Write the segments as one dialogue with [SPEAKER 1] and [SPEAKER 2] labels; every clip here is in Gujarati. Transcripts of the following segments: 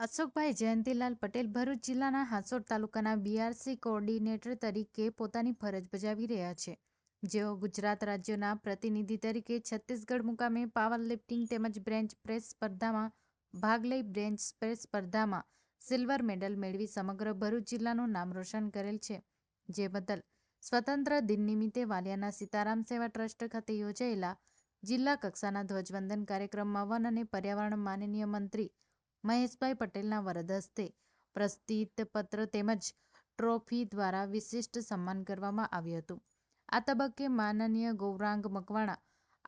[SPEAKER 1] અશોકભાઈ જયંતિલાલ પટેલ ભરૂચ જિલ્લાના હાંસોટ તાલુકાના બીઆરસી કોઓર્ડિનેટર તરીકે પોતાની ફરજ બજાવી રહ્યા છે. જેઓ ગુજરાત રાજ્યના પ્રતિનિધિ તરીકે છત્તીસગઢ મુકામે પાવર લિફ્ટિંગ તેમજ બ્રેન્ચ પ્રેસ સ્પર્ધામાં ભાગ લઈ બ્રેન્ચ પ્રેસ સ્પર્ધામાં સિલ્વર મેડલ મેળવી સમગ્ર ભરૂચ જિલ્લાનું નામ રોશન કરેલ છે. જે બદલ સ્વતંત્ર દિન નિમિત્તે વાલિયાના સીતારામ સેવા ટ્રસ્ટ ખાતે યોજાયેલા જિલ્લા કક્ષાના ધ્વજવંદન કાર્યક્રમમાં વન અને પર્યાવરણ માનનીય મંત્રી મહેશભાઈ પટેલના વરદ હસ્તે પ્રસ્તુત પત્ર તેમજ ટ્રોફી દ્વારા વિશિષ્ટ સન્માન કરવામાં આવ્યું હતું. આ તબક્કે માનનીય ગૌરાંગ મકવાણા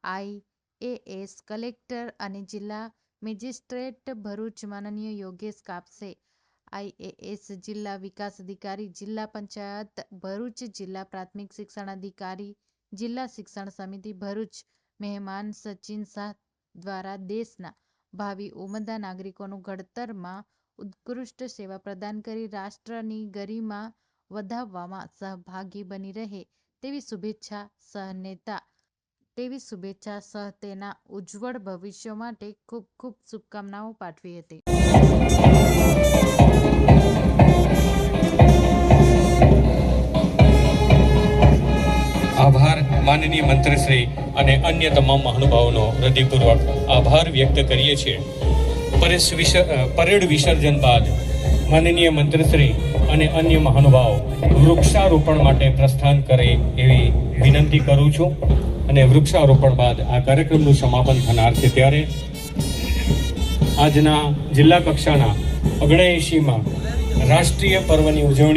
[SPEAKER 1] આઈએએસ કલેક્ટર અને જિલ્લા મેજિસ્ટ્રેટ ભરૂચ માનનીય યોગેશ કાપસે આઈએએસ જિલ્લા વિકાસ અધિકારી, જિલ્લા પંચાયત ભરૂચ જિલ્લા પ્રાથમિક શિક્ષણ અધિકારી, જિલ્લા શિક્ષણ સમિતિ ભરૂચ મહેમાન સચિન શાહ દ્વારા દેશના ભાવિ ઉમદા નાગરિકોનું ઘડતરમાં ઉત્કૃષ્ટ સેવા પ્રદાન કરી રાષ્ટ્રની ગરિમા વધાવવામાં સહભાગી બની રહે તેવી શુભેચ્છા સહનેતા તેવી શુભેચ્છા સહ તેના ઉજ્જવળ ભવિષ્ય માટે ખૂબ ખૂબ શુભકામનાઓ પાઠવી હતી.
[SPEAKER 2] માનનીય મંત્રીશ્રી અને અન્ય તમામ મહાનુભાવોનો હૃદયપૂર્વક આભાર વ્યક્ત કરીએ છીએ. પરેડ વિસર્જન બાદ માનનીય મંત્રીશ્રી અને અન્ય મહાનુભાવો વૃક્ષારોપણ માટે પ્રસ્થાન કરે એવી વિનંતી કરું છું અને વૃક્ષારોપણ બાદ આ કાર્યક્રમનું સમાપન થનાર છે ત્યારે આજના જિલ્લા કક્ષાના ઓગણએંશીમાં રાષ્ટ્રીય પર્વની ઉજવણી